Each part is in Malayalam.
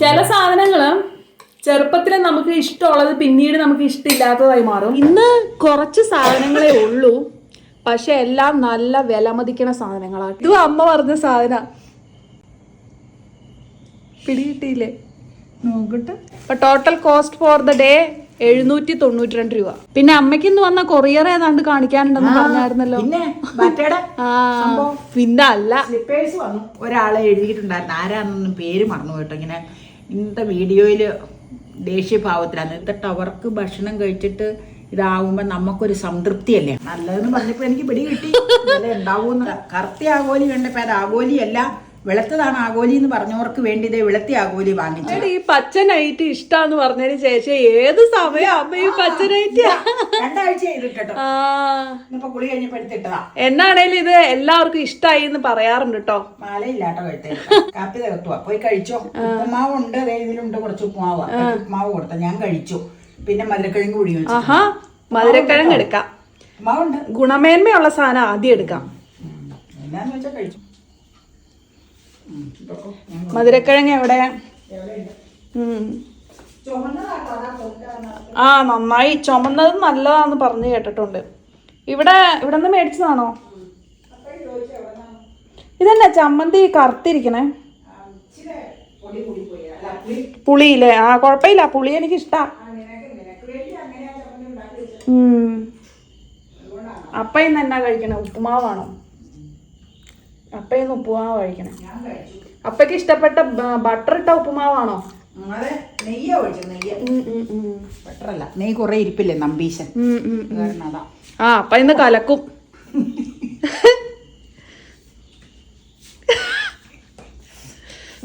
ചില സാധനങ്ങൾ ചെറുപ്പത്തിൽ നമുക്ക് ഇഷ്ടമുള്ളത് പിന്നീട് നമുക്ക് ഇഷ്ടമില്ലാത്തതായി മാറും. ഇന്ന് കുറച്ച് സാധനങ്ങളേ ഉള്ളൂ. പക്ഷെ എല്ലാം നല്ല വില മതിക്കണ സാധനങ്ങളാണ്. ഇതും അമ്മ പറഞ്ഞ സാധന. പിടികിട്ടിയില്ലേ? നോക്കട്ടെ. അപ്പൊ total cost for the day എഴുന്നൂറ്റി തൊണ്ണൂറ്റി രണ്ട് രൂപ. പിന്നെ അമ്മയ്ക്ക് ഇന്ന് വന്ന കൊറിയർ ഏതാണ്ട് കാണിക്കാനുണ്ടെന്ന് പറഞ്ഞായിരുന്നല്ലോ. പിന്നെ അല്ല. ഒരാളെ എഴുതിയിട്ടുണ്ടായിരുന്നു. ആരാന്നൊന്നും പേര് മറന്നു കേട്ടോ ഇങ്ങനെ ഇന്നത്തെ വീഡിയോയിൽ ദേഷ്യഭാവത്തിലാണ്. എന്നിട്ട് അവർക്ക് ഭക്ഷണം കഴിച്ചിട്ട് ഇതാവുമ്പോൾ നമുക്കൊരു സംതൃപ്തിയല്ലേ? നല്ലതെന്ന് പറഞ്ഞപ്പോൾ എനിക്ക് പിടി കിട്ടി. വില ഉണ്ടാവുമെന്ന് കറുത്ത ആഗോലി കണ്ടപ്പോൾ അത് ആഗോലിയല്ല. വെളുത്തതാണ് ആഗോലി എന്ന് പറഞ്ഞവർക്ക് വേണ്ടി ഇതേ വെളുത്തി ആഗോലി വാങ്ങിച്ചു ഈ പച്ച നൈറ്റ് ഇഷ്ടാന്ന് പറഞ്ഞതിന് ശേഷം ഏത് സമയം അമ്മ ഈ പച്ച നൈറ്റ് രണ്ടാഴ്ച എന്നാണേലും ഇത് എല്ലാവർക്കും ഇഷ്ടമായി എന്ന് പറയാറുണ്ട് കേട്ടോ മാലയില്ലാട്ടോ കാപ്പി തകർത്തുവാ. പോയി കഴിച്ചോ. ഉപ്പുമാവ് ഉണ്ട് ദേ ഇതിലുണ്ട് കുറച്ച് ഉപ്പുമാവ്. ഉപ്പുമാവ് കൊടുത്ത. ഞാൻ കഴിച്ചു. പിന്നെ മധുരക്കിഴങ്ങ് കൂടി വെച്ചു. ആഹാ. മധുരക്കിഴങ്ങ് എടുക്കാം. ഉപ്പുമാവുണ്ട്. ഗുണമേന്മയുള്ള സാധനം ആദ്യം എടുക്കാം. ഉം. എന്നാന്ന് വെച്ചാ കഴിച്ചു. മധുരക്കിഴങ്ങ് എവിടെ? ആ നന്നായി. ചുമന്നത് നല്ലതാന്ന് പറഞ്ഞു കേട്ടിട്ടുണ്ട്. ഇവിടെ ഇവിടെ നിന്ന് മേടിച്ചതാണോ? ഇതന്നെ ചമ്മന്തി കറുത്തിരിക്കണേ. പുളിയില്ലേ? ആ കുഴപ്പമില്ല. പുളി എനിക്ക് ഇഷ്ടാ. അപ്പ ഇന്ന് എന്നാ കഴിക്കണേ? ഉപ്പുമാവാണോ? അപ്പ ഇന്ന് ഉപ്പുമാവ് കഴിക്കണേ. അപ്പയ്ക്ക് ഇഷ്ടപ്പെട്ട ബട്ടർ ഇട്ട ഉപ്പുമാവാണോ? അതെ നെയ്യ ഒഴിച്ചു നെയ്യ. ബട്ടറല്ല കുറെ ഇരിപ്പില്ലേ നമ്പീശൻ? കാരണം അതാ. ആ അപ്പൊ ഇന്ന് കലക്കും.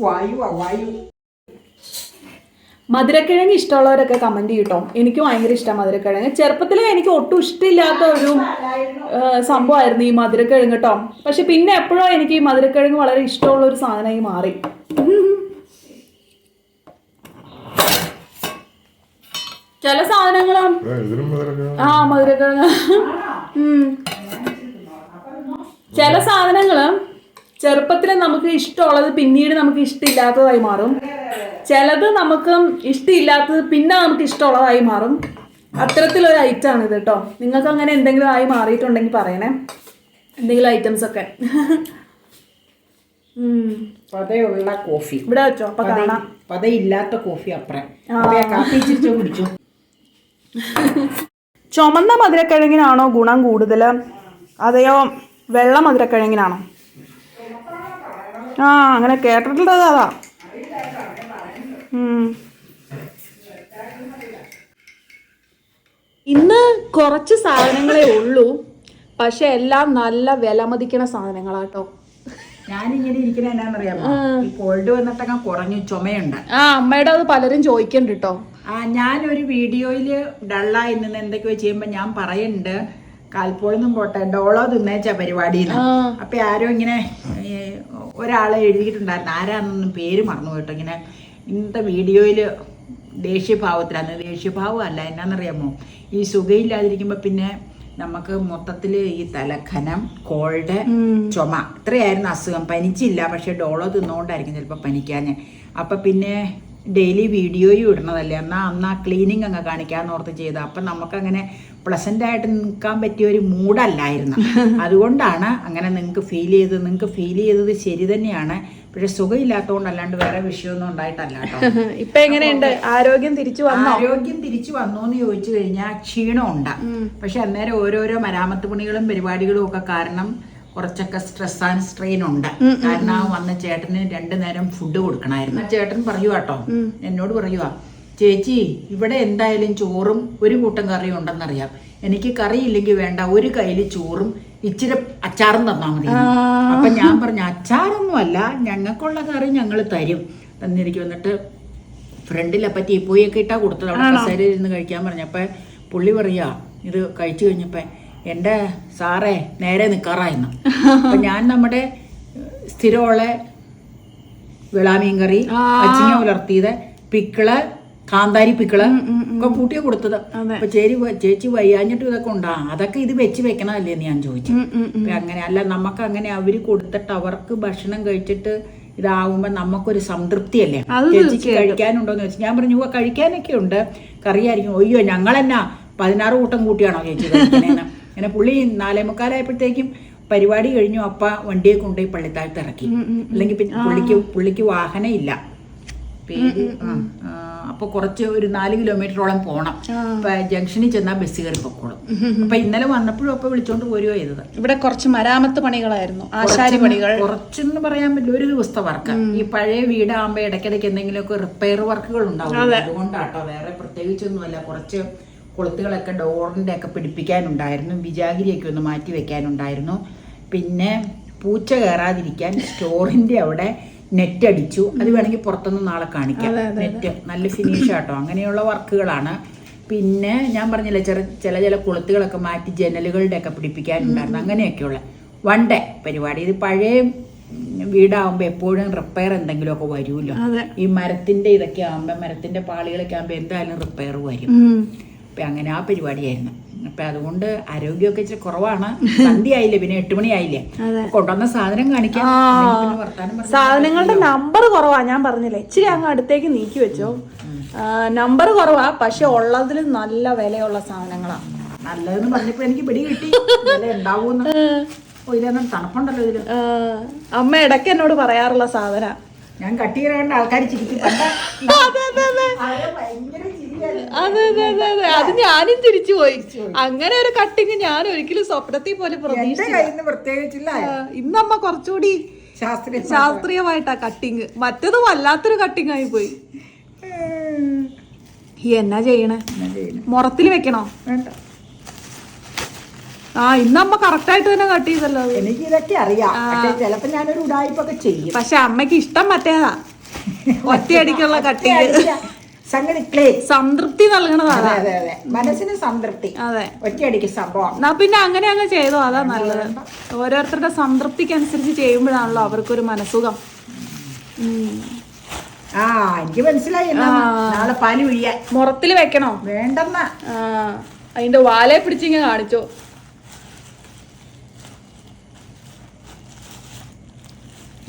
വായു മധുരക്കിഴങ്ങ് ഇഷ്ടമുള്ളവരൊക്കെ കമന്റ് ചെയ്യട്ടോ. എനിക്ക് ഭയങ്കര ഇഷ്ടമാണ് മധുരക്കിഴങ്ങ്. ചെറുപ്പത്തിൽ എനിക്ക് ഒട്ടും ഇഷ്ടമില്ലാത്ത ഒരു സംഭവമായിരുന്നു ഈ മധുരക്കിഴങ്ങ് കേട്ടോ പക്ഷെ പിന്നെ എപ്പോഴോ എനിക്ക് ഈ മധുരക്കിഴങ്ങ് വളരെ ഇഷ്ടമുള്ള ഒരു സാധനമായി മാറി. ചില സാധനങ്ങളും ആ മധുരക്കിഴങ്ങ്. ചില സാധനങ്ങൾ ചെറുപ്പത്തിൽ നമുക്ക് ഇഷ്ടമുള്ളത് പിന്നീട് നമുക്ക് ഇഷ്ടമില്ലാത്തതായി മാറും. ചിലത് നമുക്ക് ഇഷ്ടമില്ലാത്തത് പിന്നെ നമുക്ക് ഇഷ്ടമുള്ളതായി മാറും. അത്തരത്തിലൊരു ഐറ്റം ആണ് ഇത് കേട്ടോ നിങ്ങൾക്ക് അങ്ങനെ എന്തെങ്കിലും ആയി മാറിയിട്ടുണ്ടെങ്കിൽ പറയണേ. എന്തെങ്കിലും ഐറ്റംസ് ഒക്കെ. പതയുള്ള കോഫി. ഇവിടെ വെച്ചോ അപ്പൊ കാണാം. പതയില്ലാത്ത കോഫി അപ്പുറം. കാപ്പി കുടിച്ചു? ചുമന്ന മധുരക്കിഴങ്ങിനാണോ ഗുണം കൂടുതൽ? അതെയോ വെള്ള മധുരക്കിഴങ്ങിനാണോ? ആ അങ്ങനെ കേട്ടിട്ടുള്ളത് അതാ. ഇന്ന് കുറച്ച് സാധനങ്ങളേ ഉള്ളൂ പക്ഷെ എല്ലാം നല്ല വില മതിക്കണ സാധനങ്ങളാട്ടോ. ഞാനിങ്ങനെ ഇരിക്കുന്ന എന്നാന്നറിയാമോ ഈ കോൾഡ് വന്നിട്ടങ്ങ് കുറഞ്ഞു ചുമയുണ്ട്. ആ അമ്മയുടെ അത് പലരും ചോദിക്കണ്ട് കേട്ടോ ആ ഞാനൊരു വീഡിയോയിൽ ഡള്ളായി നിന്ന് എന്തൊക്കെയോ ചെയ്യുമ്പോ ഞാൻ പറയുന്നുണ്ട് കാൽപ്പോഴൊന്നും പോട്ടെ ഡോളോ തിന്നേച്ച പരിപാടിയിൽ അപ്പൊ ആരോ ഇങ്ങനെ ഒരാളെ എഴുതിയിട്ടുണ്ടായിരുന്നു. ആരാന്നൊന്നും പേര് മറന്നു കേട്ടോ ഇങ്ങനെ ഇന്നത്തെ വീഡിയോയിൽ ദേഷ്യഭാവത്തിലാണ് ദേഷ്യഭാവം അല്ല എന്നാന്നറിയാമോ? ഈ സുഖയില്ലാതിരിക്കുമ്പോ പിന്നെ നമുക്ക് മൊത്തത്തിൽ ഈ തലഖനം കോൾഡ് ചുമ ഇത്രയായിരുന്നു അസുഖം. പനിച്ചില്ല പക്ഷെ ഡോളോ തിന്നുകൊണ്ടായിരിക്കും ചിലപ്പോൾ പനിക്കാൻ അപ്പം പിന്നെ ഡെയിലി വീഡിയോയും ഇടണതല്ലേ എന്നാൽ അന്ന് ആ ക്ലീനിങ് അങ്ങ് കാണിക്കാന്ന് ഓർത്ത് ചെയ്ത അപ്പം നമുക്കങ്ങനെ പ്ലസന്റ് ആയിട്ട് നിൽക്കാൻ പറ്റിയ ഒരു മൂഡല്ലായിരുന്നു. അതുകൊണ്ടാണ് അങ്ങനെ നിങ്ങൾക്ക് ഫീൽ ചെയ്തത്. നിങ്ങൾക്ക് ഫീൽ ചെയ്തത് ശരി തന്നെയാണ്. പക്ഷെ സുഖമില്ലാത്തതുകൊണ്ട് അല്ലാണ്ട് വേറെ വിഷയമൊന്നും ഉണ്ടായിട്ടല്ല കേട്ടോ. ഇപ്പൊ എങ്ങനെയുണ്ട്? ആരോഗ്യം തിരിച്ചു വന്നു? ആരോഗ്യം തിരിച്ചു വന്നു എന്ന് ചോദിച്ചു കഴിഞ്ഞാൽ ക്ഷീണം ഉണ്ട് പക്ഷെ അന്നേരം ഓരോരോ മരാമത്ത് പണികളും പരിപാടികളും ഒക്കെ കാരണം കുറച്ചൊക്കെ സ്ട്രെസ് ആൻഡ് സ്ട്രെയിൻ ഉണ്ട്. കാരണം ആ വന്ന ചേട്ടന് രണ്ടു നേരം ഫുഡ് കൊടുക്കണമായിരുന്നു. ചേട്ടൻ പറയുക കേട്ടോ. എന്നോട് പറയുക ചേച്ചി ഇവിടെ എന്തായാലും ചോറും ഒരു കൂട്ടം കറിയും ഉണ്ടെന്നറിയാം. എനിക്ക് കറിയില്ലെങ്കിൽ വേണ്ട ഒരു കയ്യിൽ ചോറും ഇച്ചിരി അച്ചാറും തന്നാൽ മതി. അപ്പൊ ഞാൻ പറഞ്ഞു അച്ചാറൊന്നും അല്ല ഞങ്ങൾക്കുള്ള കറി ഞങ്ങൾ തരും. തന്നിരിക്കും എന്നിട്ട് ഫ്രണ്ടിലെ ടീ പോയൊക്കെ ഇട്ടാ കൊടുത്തത് അവിടെ കസേരയിൽ ഇരുന്ന് കഴിക്കാൻ പറഞ്ഞപ്പോ പുള്ളി പറയാ ഇത് കഴിച്ചു കഴിഞ്ഞപ്പോ എന്റെ സാറേ നേരെ നിൽക്കാറായിരുന്നു അപ്പൊ ഞാൻ നമ്മുടെ സ്ഥിരമുള്ള വിളാമീൻ കറി അച്ചിങ്ങ പുലർത്തിയത് പിക്കിൾ കാന്താരി പിക്കിൾ ഒക്കെ കൂട്ടിയ കൊടുത്തത്. അപ്പൊ ചേരി ചേച്ചി വയ്യാഞ്ഞിട്ട് ഇതൊക്കെ ഉണ്ടാ. അതൊക്കെ ഇത് വെച്ച് വെക്കണമല്ലേ ഞാൻ ചോദിച്ചു. അപ്പൊ അങ്ങനെ അല്ല നമുക്ക് അങ്ങനെ അവർ കൊടുത്തിട്ട് അവർക്ക് ഭക്ഷണം കഴിച്ചിട്ട് ഇതാവുമ്പോ നമുക്കൊരു സംതൃപ്തിയല്ലേ? അല്ലേ ചേച്ചിക്ക് കഴിക്കാനുണ്ടോന്ന് ചോദിച്ചു. ഞാൻ പറഞ്ഞു "ഉവ്വ് കഴിക്കാനൊക്കെ ഉണ്ട്. കറിയായിരിക്കും. അയ്യോ ഞങ്ങളെന്നാ? പതിനാറ് കൂട്ടം കൂട്ടിയാണോ ചേച്ചി കഴിക്കണേന്ന്? അങ്ങനെ പുള്ളി നാലേ മുക്കാലായപ്പോഴത്തേക്കും പരിപാടി കഴിഞ്ഞു. അപ്പ വണ്ടിയെ കൊണ്ടുപോയി പള്ളിത്താഴത്ത് ഇറക്കി. അല്ലെങ്കിൽ പിന്നെ പുള്ളിക്ക് പുള്ളിക്ക് വാഹനം ഇല്ല പേര് ആ, ആ, അപ്പൊ കുറച്ച് ഒരു നാല് കിലോമീറ്ററോളം പോണം. അപ്പൊ ജംഗ്ഷനിൽ ചെന്നാൽ ബസ് കയറി പൊക്കോളും. അപ്പൊ ഇന്നലെ വന്നപ്പോഴും അപ്പൊ വിളിച്ചോണ്ട് പോരുവോ ചെയ്തത്. ഇവിടെ കുറച്ച് മരാമത്ത് പണികളായിരുന്നു. ആശാരി പണികൾ കുറച്ചെന്ന് പറയാൻ പറ്റില്ല ഒരു ദിവസത്തെ വർക്ക്. ഈ പഴയ വീടാകുമ്പോ ഇടയ്ക്കിടയ്ക്ക് എന്തെങ്കിലുമൊക്കെ റിപ്പയർ വർക്കുകൾ ഉണ്ടാവും. അതുകൊണ്ടാട്ടോ വേറെ പ്രത്യേകിച്ചൊന്നുമല്ല കുറച്ച് കൊളുത്തുകളൊക്കെ ഡോറിന്റെ ഒക്കെ പിടിപ്പിക്കാനുണ്ടായിരുന്നു. വിജാഗിരിയൊക്കെ ഒന്ന് മാറ്റി വെക്കാനുണ്ടായിരുന്നു. പിന്നെ പൂച്ച കയറാതിരിക്കാൻ സ്റ്റോറിന്റെ അവിടെ നെറ്റ് അടിച്ചു. അത് വേണമെങ്കിൽ പുറത്തുനിന്ന് നാളെ കാണിക്കാം. നെറ്റ് നല്ല ഫിനിഷ് ആട്ടോ. അങ്ങനെയുള്ള വർക്കുകളാണ്. പിന്നെ ഞാൻ പറഞ്ഞില്ല ചെറു ചില ചില കുളത്തുകളൊക്കെ മാറ്റി ജനലുകളുടെ ഒക്കെ പിടിപ്പിക്കാനുണ്ടായിരുന്നു. അങ്ങനെയൊക്കെയുള്ള വൺ ഡേ പരിപാടി. ഇത് പഴയ ഉം, എപ്പോഴും റിപ്പയർ എന്തെങ്കിലുമൊക്കെ വരുമല്ലോ. ഈ മരത്തിന്റെ ഇതൊക്കെ ആകുമ്പോൾ മരത്തിന്റെ പാളികളൊക്കെ ആകുമ്പോൾ എന്തായാലും റിപ്പയർ വരും. അപ്പൊ അങ്ങനെ ആ പരിപാടിയായിരുന്നു. അപ്പൊ അതുകൊണ്ട് ആരോഗ്യമൊക്കെ ഇച്ചിരി കുറവാണ്. സന്ധ്യ ആയില്ലേ പിന്നെ എട്ട് മണി ആയില്ലേ കൊണ്ടുവന്ന സാധനം കാണിക്കാം. സാധനങ്ങളുടെ നമ്പർ കുറവാ ഞാൻ പറഞ്ഞില്ലേ? ഇച്ചിരി അങ്ങ് അടുത്തേക്ക് നീക്കി വെച്ചോ. നമ്പർ കുറവാ പക്ഷെ ഉള്ളതിൽ നല്ല വിലയുള്ള സാധനങ്ങളാ. നല്ലതെന്ന് പറഞ്ഞപ്പോ എനിക്ക് പിടി കിട്ടി. വില ഉണ്ടാവൂന്ന്. തണുപ്പുണ്ടല്ലോ ഇതിൽ. അമ്മ ഇടയ്ക്ക് എന്നോട് പറയാറുള്ള സാധന. ഞാൻ കട്ടി കണ്ട ആൾക്കാർ ചിരിക്കും. ഭയങ്കര. അതെ അതെ അതെ അതെ. അത് ഞാനും തിരിച്ചു പോയി. അങ്ങനെ ഒരു കട്ടിങ് ഞാൻ ഒരിക്കലും സ്വപ്നത്തിൽ പോലെ പ്രതീക്ഷിച്ചില്ല. പ്രത്യേകിച്ചില്ല. ഇന്നമ്മ കുറച്ചുകൂടി ശാസ്ത്രീയമായിട്ടാ കട്ടിങ് മറ്റത് വല്ലാത്തൊരു കട്ടിങ് ആയി പോയി. ഈ എന്നാ ചെയ്യണേ? മുറത്തിൽ വെക്കണോ? ആ ഇന്നമ്മ കറക്റ്റ് ആയിട്ട് തന്നെ കട്ട് ചെയ്തല്ലോ എനിക്ക് ഇതൊക്കെ അറിയാം. ചിലപ്പോ ഞാനൊരു ഉടായ്പൊക്കെ ചെയ്യും. പക്ഷെ അമ്മയ്ക്ക് ഇഷ്ടം മറ്റേതാ. ഒറ്റയടിക്കുള്ള കട്ടിങ് സംഗതി ക്ലേ സംതൃപ്തി നൽകണതാണ്. അതെ അതെ മനസ്സിന് സംതൃപ്തി. അതെ. ഒറ്റയടിക്ക് സംഭവം. പിന്നെ അങ്ങനെ അങ്ങ് ചെയ്തോ അതാ നല്ലത്. ഓരോരുത്തരുടെ സംതൃപ്തിക്ക് അനുസരിച്ച് ചെയ്യുമ്പോഴാണല്ലോ അവർക്കൊരു മനസ്സുഖം. ആ എനിക്ക് മനസ്സിലായി. നാളെ പാൽ ഒഴിയാൻ മുറത്തിൽ വെക്കണോ? വേണ്ടെന്ന. അതിന്റെ വാലെ പിടിച്ചിങ്ങ കാണിച്ചോ.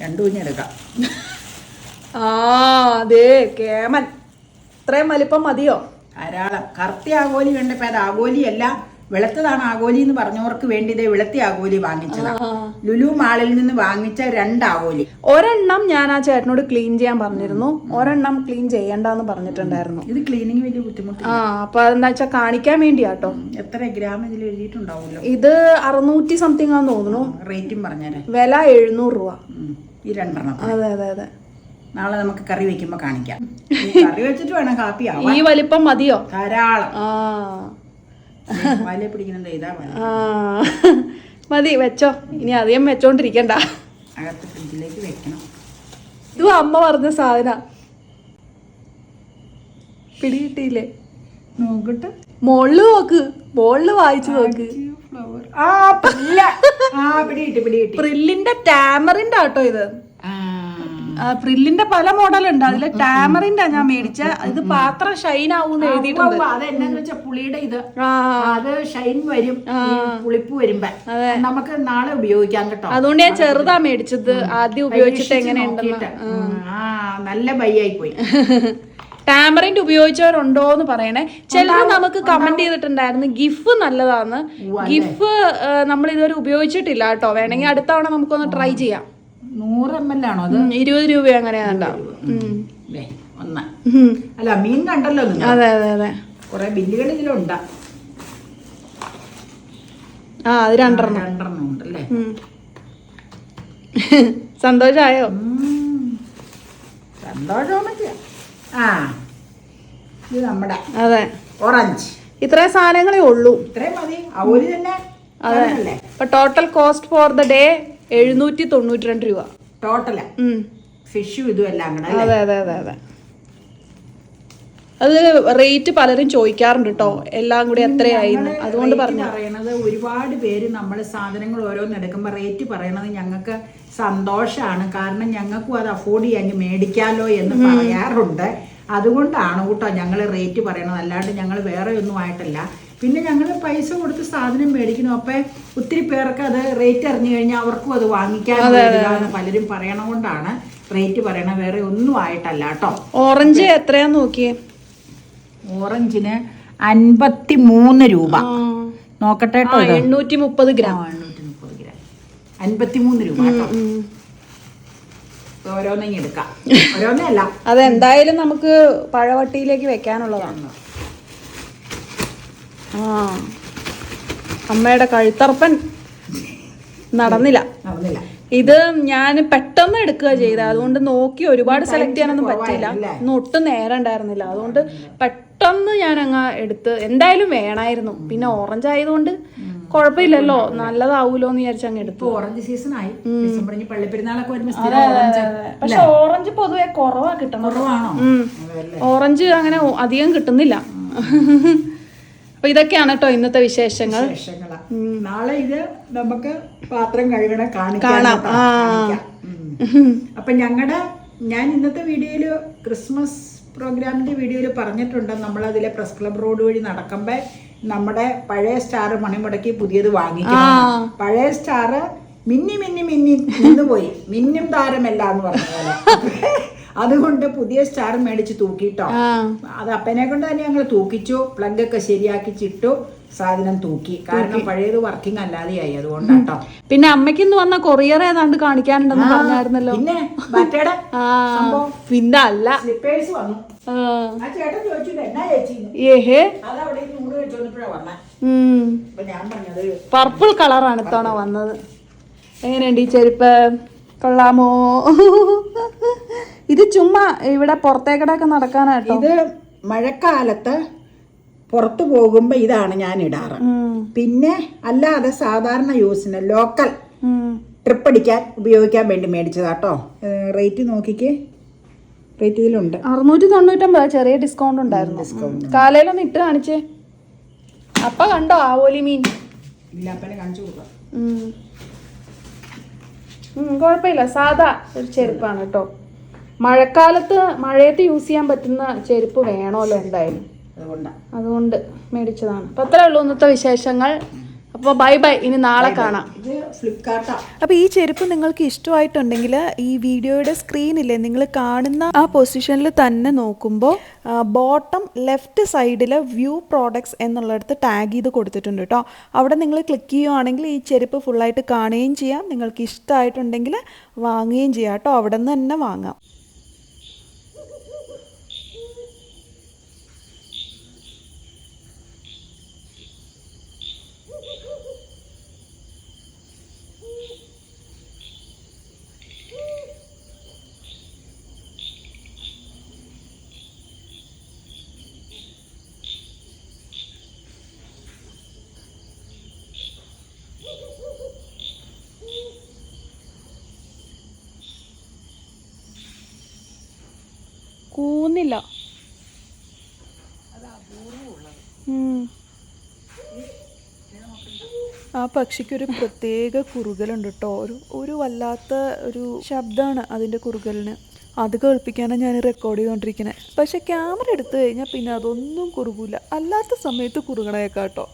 രണ്ടു കുഞ്ഞെടുക്കാം. ആ അതെ കേമൻ. ഇത്രയും വലിപ്പം മതിയോ? ധാരാളം. കറുത്ത ആഗോലി കണ്ടപ്പോ അത് ആഗോലിയല്ല വെളുത്തതാണ് ആഗോലി എന്ന് പറഞ്ഞവർക്ക് വേണ്ടി ഇതേ വെളുത്തി ആഗോലി വാങ്ങിച്ചതാ. ലുലു മാളിൽ നിന്ന് വാങ്ങിച്ച രണ്ട് ആഗോലി ഒരെണ്ണം ഞാൻ ആ ചേട്ടനോട് ക്ലീൻ ചെയ്യാൻ പറഞ്ഞിരുന്നു. ഒരെണ്ണം ക്ലീൻ ചെയ്യണ്ടെന്ന് പറഞ്ഞിട്ടുണ്ടായിരുന്നു. ഇത് ക്ലീനിങ് വലിയ ബുദ്ധിമുട്ട് ആ അപ്പൊ എന്താ വെച്ചാൽ കാണിക്കാൻ വേണ്ടിയാട്ടോ. എത്ര ഗ്രാം ഇതിൽ എഴുതിയിട്ടുണ്ടാവുമല്ലോ? ഇത് അറുന്നൂറ്റി സംതിങ് ആന്ന് തോന്നുന്നു. റേറ്റും പറഞ്ഞു വില എഴുന്നൂറ് രൂപ. ഈ രണ്ടെണ്ണം. അതെ അതെ അതെ. നാളെ നമുക്ക് കറി വെക്കുമ്പോ കാണിക്കാം. കറി വെച്ചിട്ട് വേണം കാപ്പി ഈ വലിപ്പം മതിയോ? ധാരാളം. വല പിടിക്കുന്നത് ഇതാ മതി വെച്ചോ. ഇനി അധികം വെച്ചോണ്ടിരിക്കണ്ട. അകത്ത് ഫ്രിഡ്ജിലേക്ക് വെക്കണം. ഇതും അമ്മ പറഞ്ഞ സാധന. പിടികിട്ടിയില്ലേ? നോക്കട്ടെ. മോൾ നോക്ക്. മോളിൽ വായിച്ചു നോക്ക്. ആ പ്രില്ലിന്റെ ടാമറിന്റെ ആട്ടോ ഇത്. ആ, പ്രില്ലിന്റെ പല മോഡലുണ്ട്. അതിൽ ടാമറിന്റെ ഞാൻ മേടിച്ച. ഇത് പാത്രം ഷൈൻ ആവും എഴുതിയിട്ടുണ്ട്. എന്നാന്ന് പുളിയുടെ ഇത്. അത് ഷൈൻ വരും. പുളിപ്പ് വരുമ്പോ. നമുക്ക് നാളെ ഉപയോഗിക്കാം കേട്ടോ. അതുകൊണ്ട് ഞാൻ ചെറുതാ മേടിച്ചത്. ആദ്യം ഉപയോഗിച്ചിട്ട് എങ്ങനെ എങ്ങനെയുണ്ടെന്ന് നല്ല ബൈ പോയി ടാമറിന്റെ ഉപയോഗിച്ചവരുണ്ടോ എന്ന് പറയണേ ചിലർ നമുക്ക് കമന്റ് ചെയ്തിട്ടുണ്ടായിരുന്നു. ഗിഫ് നല്ലതാന്ന്. ഗിഫ് നമ്മൾ ഇതുവരെ ഉപയോഗിച്ചിട്ടില്ല കേട്ടോ. വേണമെങ്കിൽ അടുത്തവണ നമുക്കൊന്ന് ട്രൈ ചെയ്യാം. നൂറ് എം എൽ ആണോ അത്? ഇരുപത് രൂപ അങ്ങനെ ദേ, ഒന്ന് അല്ല മീൻ കണ്ടല്ലോ അതെ അതെ അതെ. കുറെ ബില്ലുകൾ ഇതിലുണ്ട്. ആ അത് രണ്ടെണ്ണം. രണ്ടെണ്ണം ഉണ്ടല്ലേ. സന്തോഷായോ? സന്തോഷമൊക്കെ ആ ഇത് നമ്മുടെ അതെ. ഓറഞ്ച്. ഇത്രയും സാധനങ്ങളേ ഉള്ളൂ. ഇത്രേ മതി. അവർ തന്നെ അതെ. അപ്പൊ total cost for the day എഴുന്നൂറ്റി തൊണ്ണൂറ്റി രണ്ട് രൂപ ടോട്ടൽ. ഫിഷും ഇതും എല്ലാം കൂടെ അല്ലേ? അതെ അതെ അതെ അതെ. അത് റേറ്റ് പലരും ചോദിക്കാറുണ്ട് കേട്ടോ എല്ലാം കൂടി ഞങ്ങൾ അതുകൊണ്ട് rate പറഞ്ഞു. പറയണത് ഒരുപാട് പേര് നമ്മൾ സാധനങ്ങൾ ഓരോന്ന് എടുക്കുമ്പോൾ റേറ്റ് പറയണത് ഞങ്ങൾക്ക് സന്തോഷമാണ് കാരണം ഞങ്ങൾക്കും അത് അഫോർഡ് ചെയ്യാൻ മേടിക്കാലോ എന്ന് പറയാറുണ്ട്. അതുകൊണ്ടാണ് കേട്ടോ ഞങ്ങൾ റേറ്റ് പറയണത്. അല്ലാണ്ട് ഞങ്ങൾ വേറെ ഒന്നും ആയിട്ടല്ല. പിന്നെ ഞങ്ങൾ പൈസ കൊടുത്ത് സാധനം മേടിക്കുന്നു. അപ്പം ഒത്തിരി പേർക്ക് അത് റേറ്റ് അറിഞ്ഞു കഴിഞ്ഞാൽ അവർക്കും അത് വാങ്ങിക്കാൻ പലരും പറയണ കൊണ്ടാണ് റേറ്റ് പറയണ വേറെ ഒന്നും ആയിട്ടല്ല കേട്ടോ. ഓറഞ്ച് എത്രയാ നോക്കിയേ? ഓറഞ്ചിന് അൻപത്തി മൂന്ന് രൂപ നോക്കട്ടെ. എണ്ണൂറ്റി മുപ്പത് ഗ്രാം. എണ്ണൂറ്റി മുപ്പത് ഗ്രാം. അൻപത്തി മൂന്ന് രൂപ കേട്ടോ. ഓരോന്നെങ്കിൽ എടുക്കാം. ഓരോന്നല്ല. അതെന്തായാലും നമുക്ക് പഴവട്ടിയിലേക്ക് വെക്കാനുള്ളതാണ്. ആ. അമ്മയുടെ കഴുത്തറപ്പൻ നടന്നില്ല. നടന്നില്ല. ഇത് ഞാൻ പെട്ടെന്ന് എടുക്കുക ചെയ്ത അതുകൊണ്ട് നോക്കി ഒരുപാട് സെലക്ട് ചെയ്യാനൊന്നും പറ്റിയില്ല. ഇന്ന് ഒട്ടും നേരം ഉണ്ടായിരുന്നില്ല. അതുകൊണ്ട് പെട്ടെന്ന് ഞാൻ അങ്ങ് എടുത്ത് എന്തായാലും വേണമായിരുന്നു. പിന്നെ ഓറഞ്ച് ആയതുകൊണ്ട് കുഴപ്പമില്ലല്ലോ. നല്ലതാവൂലോ എന്ന് വിചാരിച്ചു അങ്ങ് എടുത്തു ഓറഞ്ച് സീസൺ ആയി. ഡിസംബർ ഇനി പള്ളിപ്പെരുന്നാളൊക്കെ പക്ഷെ ഓറഞ്ച് പൊതുവെ കുറവാ കിട്ടണം കുറവാണോ? ഓറഞ്ച് അങ്ങനെ അധികം കിട്ടുന്നില്ല. അപ്പൊ ഇതൊക്കെയാണ് കേട്ടോ ഇന്നത്തെ വിശേഷങ്ങൾ. നാളെ ഇത് നമുക്ക് പാത്രം കഴുകണ കാണാം. അപ്പൊ ഞങ്ങളുടെ ഞാൻ ഇന്നത്തെ വീഡിയോയിൽ ക്രിസ്മസ് പ്രോഗ്രാമിന്റെ വീഡിയോയിൽ പറഞ്ഞിട്ടുണ്ട്. നമ്മളതിലെ പ്രസ് ക്ലബ് റോഡ് വഴി നടക്കുമ്പോൾ നമ്മുടെ പഴയ സ്റ്റാർ മണിമുടക്കി പുതിയത് വാങ്ങിക്കണം പഴയ സ്റ്റാർ മിന്നി മിന്നി മിന്നി പോയി. മിന്നും താരമല്ല എന്ന് പറഞ്ഞ പോലെ. അതുകൊണ്ട് പുതിയ സ്റ്റാർ മേടിച്ച് തൂക്കിയിട്ടോ. അത് അപ്പനെ കൊണ്ട് തന്നെ ഞങ്ങൾ തൂക്കിച്ചു. പ്ലഗ് ഒക്കെ ശരിയാക്കി ചിട്ടു. സാധനം തൂക്കി. കാരണം പഴയത് വർക്കിംഗ് അല്ലാതെയായി. അതുകൊണ്ടാട്ടോ പിന്നെ അമ്മയ്ക്ക് ഇന്ന് വന്ന കൊറിയർ ഏതാണ്ട് കാണിക്കാനുണ്ടെന്ന് പറഞ്ഞായിരുന്നല്ലോ. പിന്നെ ആ പിന്നെ അല്ല. സ്ലിപ്പേഴ്സ് വന്നു. ചേട്ടൻ ചോദിച്ചു "ഇത് എന്നാ ചേച്ചി ഏഹേ? അത് അവിടെ നൂറ് വെച്ചോന്നപ്പോഴാ വന്നേ. ഉം. അപ്പൊ ഞാൻ പർപ്പിൾ കളറാണ് ഇത്തവണ വന്നത്. എങ്ങനെയുണ്ട് ഈ ചെരുപ്പ്? കൊള്ളാമോ? ഇത് ചുമ്മാ ഇവിടെ പുറത്തേക്കടൊക്കെ നടക്കാനായിട്ട് ഇത് മഴക്കാലത്ത് പുറത്തു പോകുമ്പോ ഇതാണ് ഞാൻ ഇടാറ്. പിന്നെ അല്ലാതെ സാധാരണ യൂസിന് ലോക്കൽ ട്രിപ്പ് അടിക്കാൻ ഉപയോഗിക്കാൻ വേണ്ടി മേടിച്ചതാട്ടോ റേറ്റ് നോക്കിക്ക്. റേറ്റ് ഇതിലുണ്ട്. അറുന്നൂറ്റി തൊണ്ണൂറ്റമ്പത് ചെറിയ ഡിസ്കൗണ്ട് ഉണ്ടായിരുന്നു. കാലയിലൊന്ന് ഇട്ട് കാണിച്ചേ. അപ്പ കണ്ടോ ആവോലി മീൻ? കുഴപ്പമില്ല. സാധാ ഒരു ചെരുപ്പാണ് കേട്ടോ മഴക്കാലത്ത് മഴയത്ത് യൂസ് ചെയ്യാൻ പറ്റുന്ന ചെരുപ്പ് വേണമല്ലോ എന്തായാലും. അതുകൊണ്ട്. മേടിച്ചതാണ്. അപ്പൊ അത്രേ ഉള്ളൂ ഇന്നത്തെ വിശേഷങ്ങൾ. അപ്പോൾ ബൈ ബൈ. ഇനി നാളെ കാണാം. അപ്പോൾ ഈ ചെരുപ്പ് നിങ്ങൾക്ക് ഇഷ്ടമായിട്ടുണ്ടെങ്കിൽ ഈ വീഡിയോയുടെ സ്ക്രീനില്ലേ നിങ്ങൾ കാണുന്ന ആ പൊസിഷനിൽ തന്നെ നോക്കുമ്പോൾ ബോട്ടം ലെഫ്റ്റ് സൈഡിൽ വ്യൂ പ്രോഡക്ട്സ് എന്നുള്ളിടത്ത് ടാഗ് ചെയ്ത് കൊടുത്തിട്ടുണ്ട് കേട്ടോ. അവിടെ നിങ്ങൾ ക്ലിക്ക് ചെയ്യുവാണെങ്കിൽ ഈ ചെരുപ്പ് ഫുള്ളായിട്ട് കാണുകയും ചെയ്യാം. നിങ്ങൾക്ക് ഇഷ്ടമായിട്ടുണ്ടെങ്കിൽ വാങ്ങുകയും ചെയ്യാം കേട്ടോ. അവിടെ നിന്ന് തന്നെ വാങ്ങാം. കൂന്നില്ല. ആ പക്ഷിക്കൊരു പ്രത്യേക കുറുകലുണ്ട് കേട്ടോ ഒരു ഒരു വല്ലാത്ത ഒരു ശബ്ദമാണ് അതിന്റെ കുറുകലിന്. അത് കേൾപ്പിക്കാനാണ് ഞാൻ റെക്കോർഡ് ചെയ്തുകൊണ്ടിരിക്കുന്നത് പക്ഷെ ക്യാമറ എടുത്തു കഴിഞ്ഞാൽ പിന്നെ അതൊന്നും കുറുകൂല. അല്ലാത്ത സമയത്ത് കുറുകണേക്കാട്ടോ.